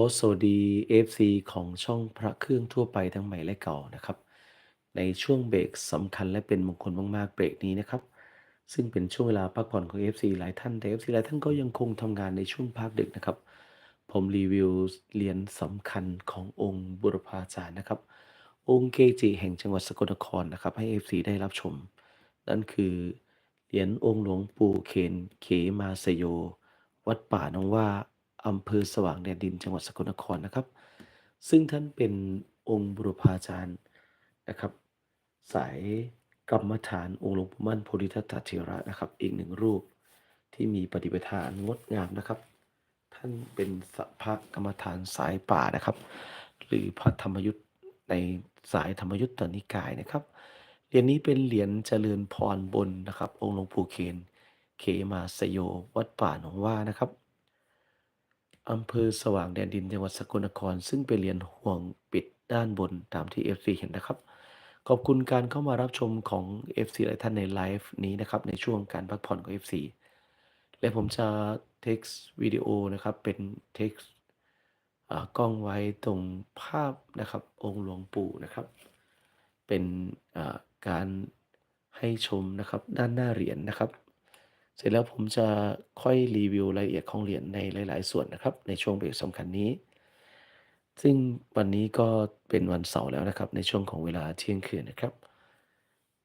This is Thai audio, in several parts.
อสวัสดี FC ของช่องพระเครื่องทั่วไปทั้งใหม่และเก่านะครับ ในช่วงเบรกสำคัญและเป็นมงคลมากๆเบรกนี้นะครับ ซึ่งเป็นช่วงเวลาพักผ่อนของ FC หลายท่านแต่ FC หลายท่านก็ยังคงทำงานในช่วงภาคดึกนะครับ ผมรีวิวเหรียญสำคัญขององค์บุรพาจารย์นะครับ องค์เกจิแห่งจังหวัดสกลนครนะครับ ให้ FC ได้รับชม นั่นคือเหรียญองค์หลวงปู่เคนเขมาสโย วัดป่าหนองว่า อำเภอสว่างแดนดินจังหวัดสกลนครนะครับ ซึ่งท่านเป็นองค์บุรพาจารย์นะครับ สายกรรมฐานองค์หลวงปู่มั่นโพธิทัตตเถระนะครับ อีกหนึ่งรูปที่มีปฏิปทานงดงามนะครับ ท่านเป็นสภะกรรมฐานสายป่านะครับ หรือพระธรรมยุทธในสายธรรมยุทธตนิกายนะครับเหรียญนี้เป็นเหรียญเจริญพรบนนะครับ องค์หลวงปู่เคน เขมาสโย วัดป่าหนองว่านะครับ อำเภอสว่างแดนดินจังหวัดสกลนคร ซึ่งเป็นเหรียญห่วงปิดด้านบนตามที่ FC เห็นนะครับ ขอบคุณการเข้ามารับชมของ FC หลายท่านในไลฟ์นี้นะครับ ในช่วงการพักผ่อนของ FC และผมจะ text วิดีโอนะครับ เป็น text อ่ากล้องไว้ตรงภาพนะครับ องค์หลวงปู่นะครับ เป็นการให้ชมนะครับด้านหน้าเหรียญนะครับ เสร็จแล้วผมจะค่อยรีวิวรายละเอียดของเหรียญในหลาย ๆ ส่วนนะครับ ในช่วงเบรกสำคัญนี้ ซึ่งวันนี้ก็เป็นวันเสาร์แล้วนะครับ ในช่วงของเวลาเที่ยงคืนนะครับ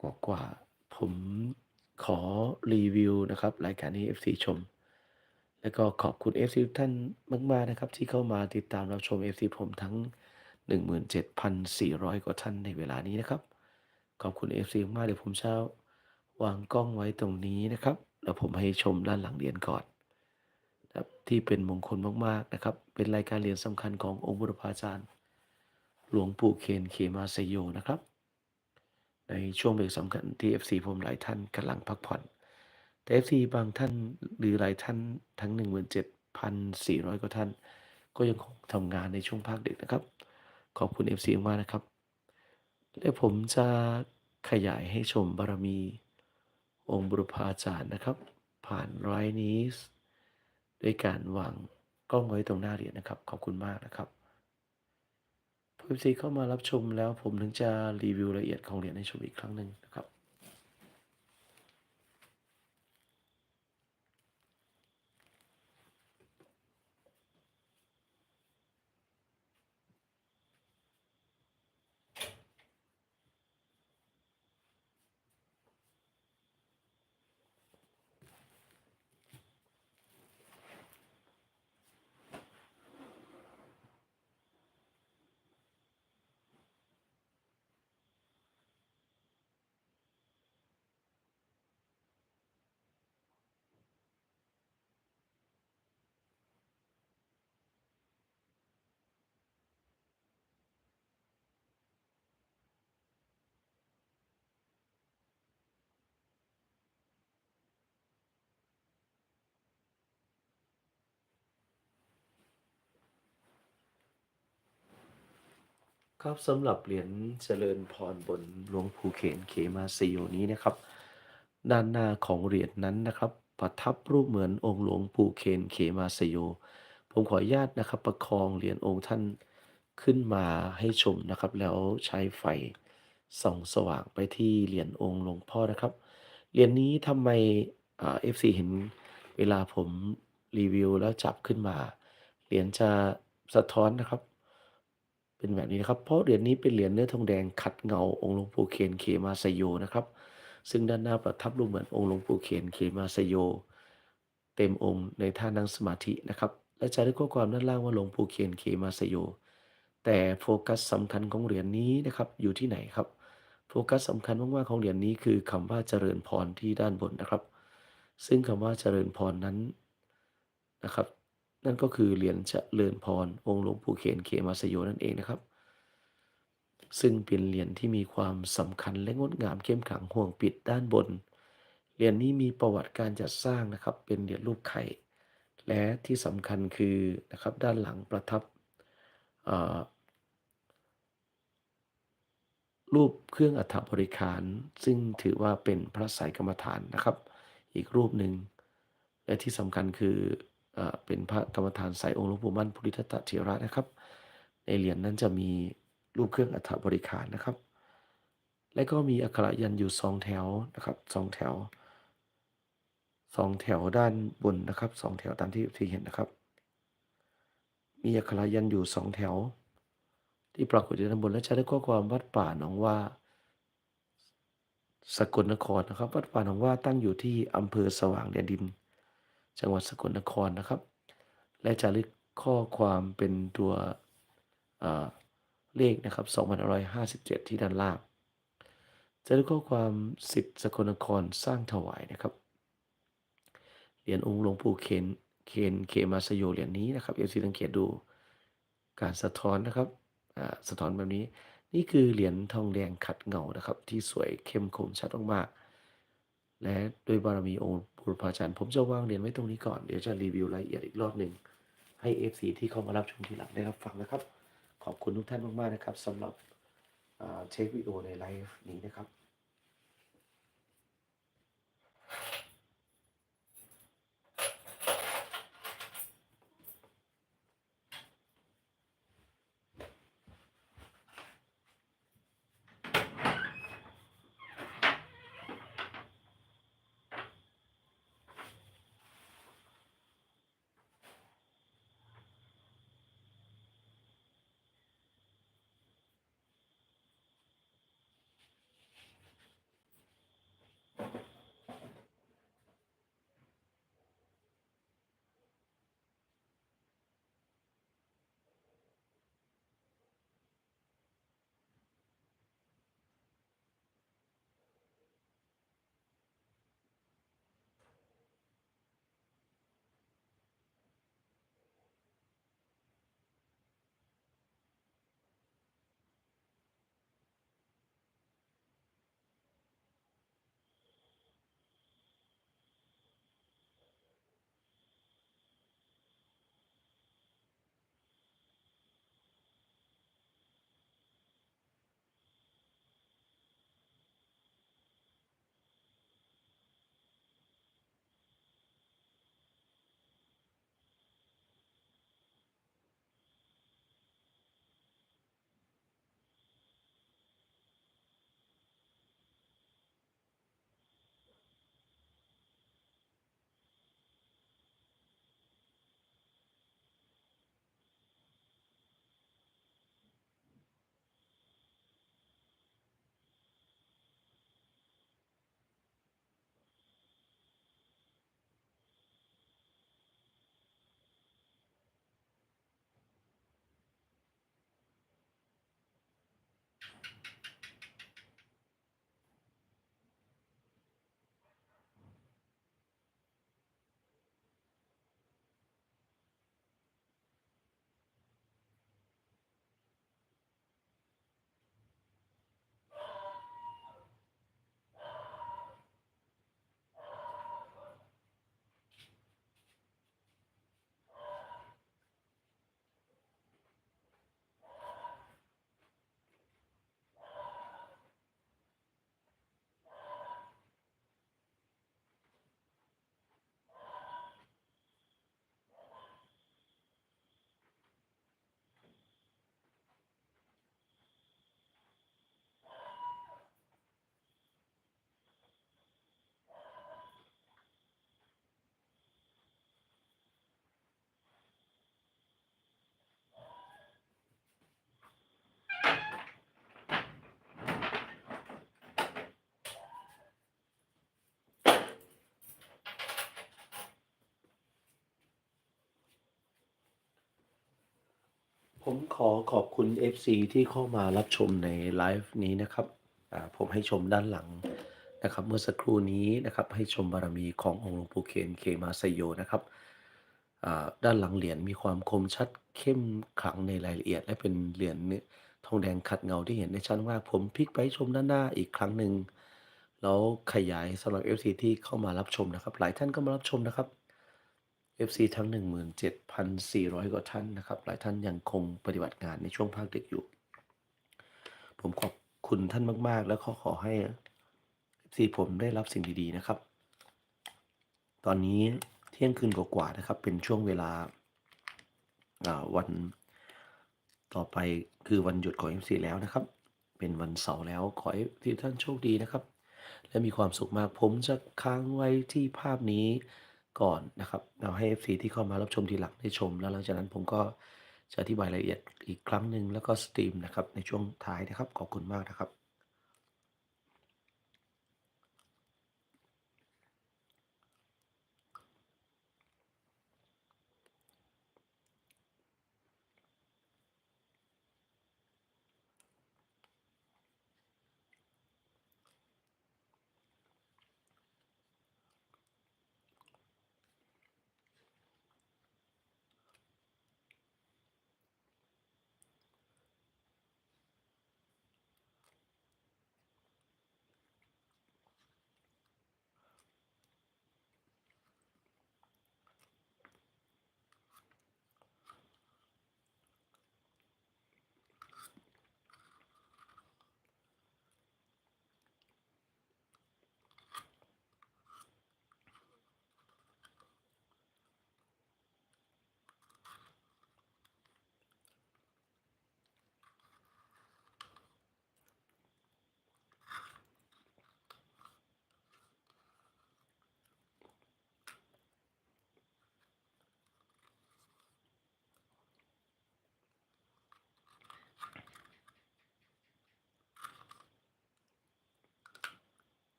กว่ากว่าผมขอรีวิวนะครับ รายการนี้ FC ชม แล้วก็ขอบคุณ FC ทุกท่านมาก ๆ นะครับ ที่เข้ามาติดตามรับชม FC ผมทั้ง 17,400 กว่าท่านในเวลานี้นะครับ ขอบคุณ FC มากเดี๋ยวผมจะวางกล้องไว้ตรงนี้นะครับ แล้วผมให้ชมด้านหลังเหรียญก่อนนะครับที่เป็นมงคลมากๆนะครับ เป็นรายการเหรียญสำคัญขององค์บุรพาจารย์ หลวงปู่เคนเขมาสโยนะครับ ในช่วงเบรกสำคัญที่ FC ผมหลายท่านกำลังพักผ่อน แต่ FC บางท่านหรือหลายท่านทั้ง 17,400 กว่าท่าน ก็ยังคงทำงานในช่วงภาคดึกนะครับ ขอบคุณ FC มากนะครับและผมจะขยายให้ชมบารมี องค์บุรพาจารย์นะครับ ผ่านไรนี้ ด้วยการวางกล้องไว้ตรงหน้าเหรียญนะครับ ขอบคุณมากนะครับผู้ที่เข้ามารับชมแล้วผมถึงจะรีวิวรายละเอียดของเหรียญให้ชมอีกครั้งหนึ่งนะครับ ครับสำหรับเหรียญเจริญพรบนหลวงปู่เขนเขมาสโยนี้นะครับ ด้านหน้าของเหรียญนั้นนะครับ ประทับรูปเหมือนองค์หลวงปู่เคนเขมาสโย ผมขออนุญาตนะครับ ประคองเหรียญองค์ท่านขึ้นมาให้ชมนะครับ แล้วใช้ไฟส่องสว่างไปที่เหรียญองค์หลวงพ่อนะครับเหรียญนี้ทำไมเอฟซีเห็นเวลาผมรีวิวแล้วจับขึ้นมาเหรียญจะสะท้อนนะครับ เป็นแบบนี้นะครับ เพราะเหรียญนี้เป็นเหรียญเนื้อทองแดงขัดเงาองค์หลวงปู่เคนเขมาสโยนะครับ ซึ่งด้านหน้าประทับรูปเหมือนองค์หลวงปู่เคนเขมาสโย เต็มองค์ในท่านั่งสมาธินะครับ และจะได้ข้อความด้านล่างว่าหลวงปู่เคนเขมาสโย แต่โฟกัสสำคัญของเหรียญนี้นะครับอยู่ที่ไหนครับ โฟกัสสำคัญมากๆของเหรียญนี้คือคำว่าเจริญพรที่ด้านบนนะครับ ซึ่งคำว่าเจริญพรนั้นนะครับ นั่นก็คือเหรียญเจริญพร องค์หลวงปู่เคนเขมาสโยนั่นเองนะครับ ซึ่งเป็นเหรียญที่มีความสำคัญและงดงามเข้มขังห่วงปิดด้านบน เหรียญนี้มีประวัติการจัดสร้างนะครับ เป็นเหรียญรูปไข่ และที่สำคัญคือนะครับด้านหลังประทับรูปเครื่องอัฐบริขาร ซึ่งถือว่าเป็นพระสายกรรมฐานนะครับ อีกรูปหนึ่งและที่สำคัญคือ เป็นพระกรรมฐานสายองค์หลวงปู่มั่นภูริทัตตเถระนะครับ ในเหรียญนั้นจะมีรูปเครื่องอัฐบริขารนะครับ และก็มีอักขระยันอยู่สองแถวนะครับสองแถวสองแถวด้านบนนะครับสองแถวตามที่ที่เห็นนะครับ มีอักขระยันอยู่สองแถว ที่ปรากฏอยู่ด้านบนและใช้ด้ข้อความวัดป่าหนองว่าสกลนครนะครับ วัดป่าหนองว่าตั้งอยู่ที่อำเภอสว่างแดนดิน จังหวัดสกลนครนะครับ และจารึกข้อความเป็นตัวเลขนะครับ2557 ที่ด้านล่างจารึกข้อความสิทธิ์สกลนครสร้างถวายนะครับ เหรียญองค์หลวงปู่เคนเคนเคมาสโยเหรียญนี้นะครับเอฟซีสังเกตดูการสะท้อนนะครับสะท้อนแบบนี้ นี่คือเหรียญทองแดงขัดเงานะครับ ที่สวยเข้มคมชัดมากๆ และด้วยบารมีองค์บุรพาจารย์ ผมจะวางเหรียญไว้ตรงนี้ก่อน เดี๋ยวจะรีวิวรายละเอียดอีกรอบหนึ่งให้ FC ที่เข้ามารับชมทีหลังได้รับฟังนะครับ ขอบคุณทุกท่านมากๆนะครับสำหรับอ่าเทควิดีโอในไลฟ์นี้นะครับ ผมขอขอบคุณ FC ที่เข้ามารับชมในไลฟ์นี้นะครับผมให้ชมด้านหลังนะครับเมื่อสักครู่นี้นะครับให้ชมบารมีขององค์หลวงปู่เคนเคมาไซโยนะครับด้านหลังเหรียญมีความคมชัดเข้มขลังในรายละเอียด และเป็นเหรียญเนื้อทองแดงขัดเงาที่เห็นได้ชัดมาผมพลิกไปชมด้านหน้าอีกครั้งหนึ่งแล้วขยายสำหรับ FC ที่เข้ามารับชมนะครับ หลายท่านก็มารับชมนะครับ FC ทั้ง 17,400 กว่าท่านนะครับ หลายท่านยังคงปฏิบัติงานในช่วงภาคดึกอยู่ ผมขอบคุณท่านมาก ๆ แล้วขอขอให้ FC ผมได้รับสิ่งดี ๆ นะครับ ตอนนี้เที่ยงคืนกว่าๆนะครับ เป็นช่วงเวลาาวันต่อไปคือวันหยุดของ FC แล้วนะครับ เป็นวันเสาร์แล้วขอให้ทุกท่านโชคดีนะครับ และมีความสุขมากผมจะค้างไว้ที่ภาพนี้ ก่อนนะครับ เราให้ FC ที่เข้ามารับชมทีหลังได้ชม แล้วหลังจากนั้นผมก็จะอธิบายรายละเอียดอีกครั้งหนึ่งแล้วก็สตรีมนะครับในช่วงท้ายนะครับ ขอบคุณมากนะครับ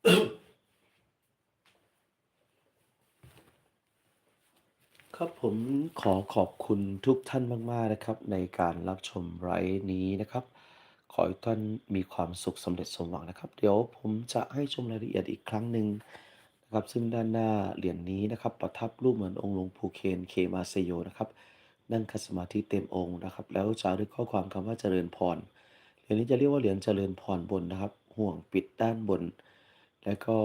ครับผมขอขอบคุณทุกท่านมาก ๆ นะครับ ในการรับชมไลฟ์นี้นะครับ ขอให้ท่านมีความสุขสำเร็จสมหวังนะครับ เดี๋ยวผมจะให้ชมรายละเอียดอีกครั้งหนึ่งนะครับ ซึ่งด้านหน้าเหรียญนี้นะครับ ประทับรูปเหมือนองค์หลวงปู่เคนเคมาเซโยนะครับ นั่งคัสมาธิเต็มองค์นะครับ แล้วจารึกข้อความคำว่าเจริญพรเหรียญนี้จะเรียกว่าเหรียญเจริญพรบนนะครับ ห่วงปิดด้านบน แล้วก็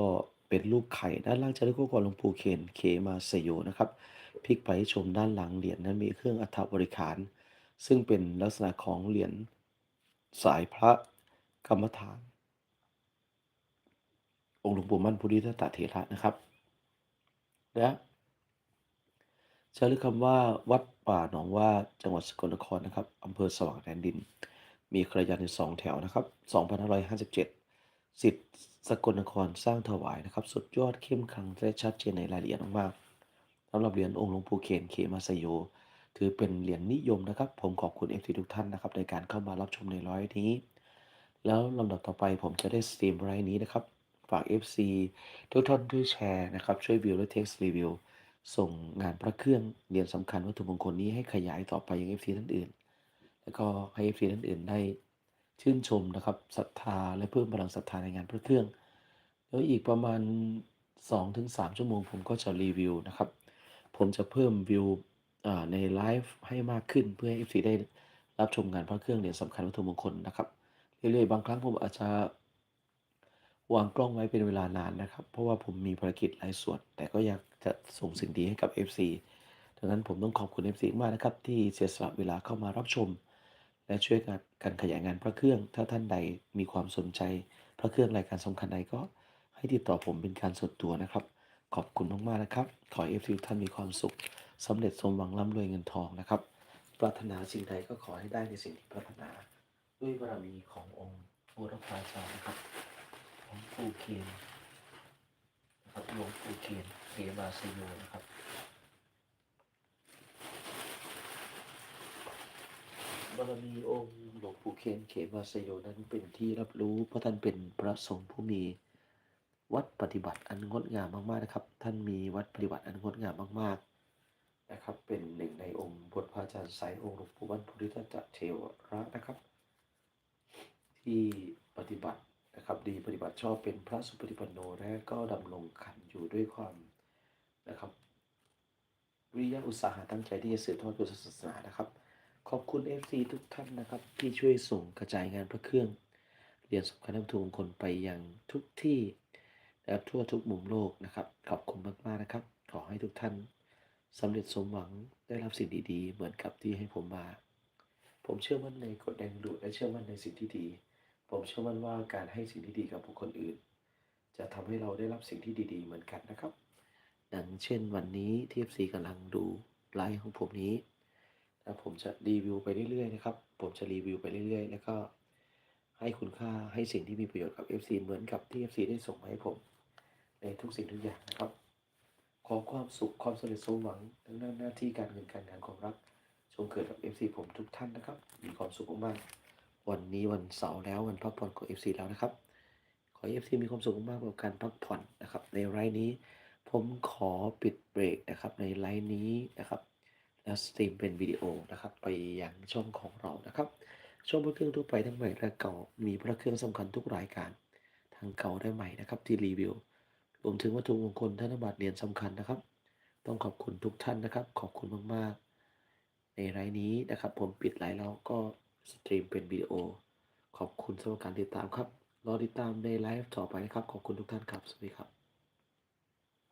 เป็นรูปไข่ด้านล่างจะเรียกว่าหลวงปู่เคนเคมาเซโยนะครับพลิกไปให้ชมด้านหลังเหรียญนั้นมีเครื่องอัฐบริขาร ซึ่งเป็นลักษณะของเหรียญสายพระกรรมฐาน องค์หลวงปู่มั่นพุทธิตเถระนะครับ และใช้เรียกคำว่าวัดป่าหนองว่าจังหวัดสกลนครนะครับอำเภอสว่างแดนดิน มีครยานในสองแถวนะครับ 2557 สิทธิ์สกลนครสร้างถวายนะครับ สุดยอดเข้มขังและชัดเจนในรายละเอียดมากๆสำหรับเหรียญองค์หลวงปู่เคนเคมาสโย ถือเป็นเหรียญนิยมนะครับ ผมขอบคุณเอฟซีทุกท่านนะครับ ในการเข้ามารับชมในร้อยนี้ แล้วลำดับต่อไปผมจะได้สตรีมไลน์นี้นะครับ ฝาก FC ทุกท่านด้วยแชร์นะครับช่วยวิวและเท็กซ์รีวิวส่งงานพระเครื่องเหรียญสำคัญวัตถุมงคลนี้ให้ขยายต่อไปยัง FC ท่านอื่น แล้วก็ให้ FC ท่านอื่นได้ ชื่นชมนะครับศรัทธาและเพิ่มพลังศรัทธาในงานพระเครื่องแล้วอีกประมาณ 2-3 ชั่วโมง ผมก็จะรีวิวนะครับ ผมจะเพิ่มวิวในไลฟ์ให้มากขึ้นเพื่อให้ FC ได้รับชมงานพระเครื่องเหรียญสำคัญวัตถุมงคลนะครับเรื่อยๆบางครั้งผมอาจจะวางกล้องไว้เป็นเวลานานนะครับ เพราะว่าผมมีภารกิจหลายส่วน แต่ก็อยากจะส่งสิ่งดีให้กับ FC ดังนั้นผมต้องขอบคุณ FC มากนะครับ ที่เสียสละเวลาเข้ามารับชม และช่วยกันการขยายงานพระเครื่อง ถ้าท่านใดมีความสนใจ พระเครื่องรายการสำคัญใดก็ให้ติดต่อผมเป็นการส่วนตัวนะครับ ขอบคุณมากๆนะครับ ขอให้ FC ท่านมีความสุขสำเร็จสมหวังร่ำรวยเงินทองนะครับ ปรารถนาสิ่งใดก็ขอให้ได้ในสิ่งที่ปรารถนา ด้วยบารมีขององค์บูรพาจารย์นะครับหลวงปู่เคนนะครับหลวงปู่เคนเกบาสโยนะครับ บารมีองค์หลวงปู่เคนเขมาสโยนั้นเป็นที่รับรู้เพราะท่านเป็นพระสงฆ์ผู้มีวัดปฏิบัติอันงดงามมากๆนะครับ ท่านมีวัดปฏิบัติอันงดงามมากๆนะครับ เป็นหนึ่งในองค์บทพระอาจารย์สายองค์หลวงปู่วันพุทธจักเทวระนะครับ ที่ปฏิบัตินะครับดีปฏิบัติชอบเป็นพระสุปฏิปันโนและก็ดำรงขันอยู่ด้วยความนะครับวิริยะอุตสาหะตั้งใจที่จะสืบทอดพุทธศาสนานะครับ ขอบคุณ FC ทุกท่านนะครับ ที่ช่วยส่งกระจายงานพระเครื่องเรียนสำคัญน้ำทูมงคลไปยังทุกที่นะครับทั่วทุกมุมโลกนะครับ ขอบคุณมากๆนะครับ ขอให้ทุกท่านสำเร็จสมหวังได้รับสิ่งดีๆ เหมือนกับที่ให้ผมมา ผมเชื่อมั่นในกฎแรงดูดและเชื่อมั่นในสิ่งที่ดี ผมเชื่อมั่นว่าการให้สิ่งที่ดีกับบุคคลอื่น จะทำให้เราได้รับสิ่งที่ดี ๆ เหมือนกันนะครับดังเช่นวันนี้ที่ FC กำลังดูไลฟ์ของผมนี้ แล้วผมจะรีวิวไปเรื่อยๆนะครับ ผมจะรีวิวไปเรื่อยๆ แล้วก็ให้คุณค่าให้สิ่งที่มีประโยชน์กับ FC เหมือนกับที่ FC ได้ส่งมาให้ผม ในทุกสิ่งทุกอย่างนะครับ ขอความสุขความสำเร็จสมหวังทั้งด้านหน้าที่การเงินการงานความรักจงเกิดกับ FC ผมทุกท่านนะครับ มีความสุขมากๆวันนี้วันเสาร์แล้ววันพักผ่อนของ FC แล้วนะครับ ขอ FC มีความสุขมากกับการพักผ่อนนะครับ ในไลน์นี้ ผมขอปิดเบรกนะครับในไลน์นี้นะครับ แล้วสตรีมเป็นวิดีโอนะครับ ไปยังช่องของเรานะครับ ช่องพระเครื่องทั่วไปทั้งใหม่และเก่ามีพระเครื่องสำคัญทุกรายการทั้งเก่าและใหม่นะครับที่รีวิวรวมถึงวัตถุมงคลธนบัตรเหรียญสำคัญนะครับ ต้องขอบคุณทุกท่านนะครับ ขอบคุณมากๆ ในไลน์นี้นะครับ ผมปิดไลน์แล้วก็สตรีมเป็นวิดีโอ ขอบคุณสำหรับการติดตามครับรอติดตามในไลฟ์ต่อไปนะครับ ขอบคุณทุกท่านครับ สวัสดีครับ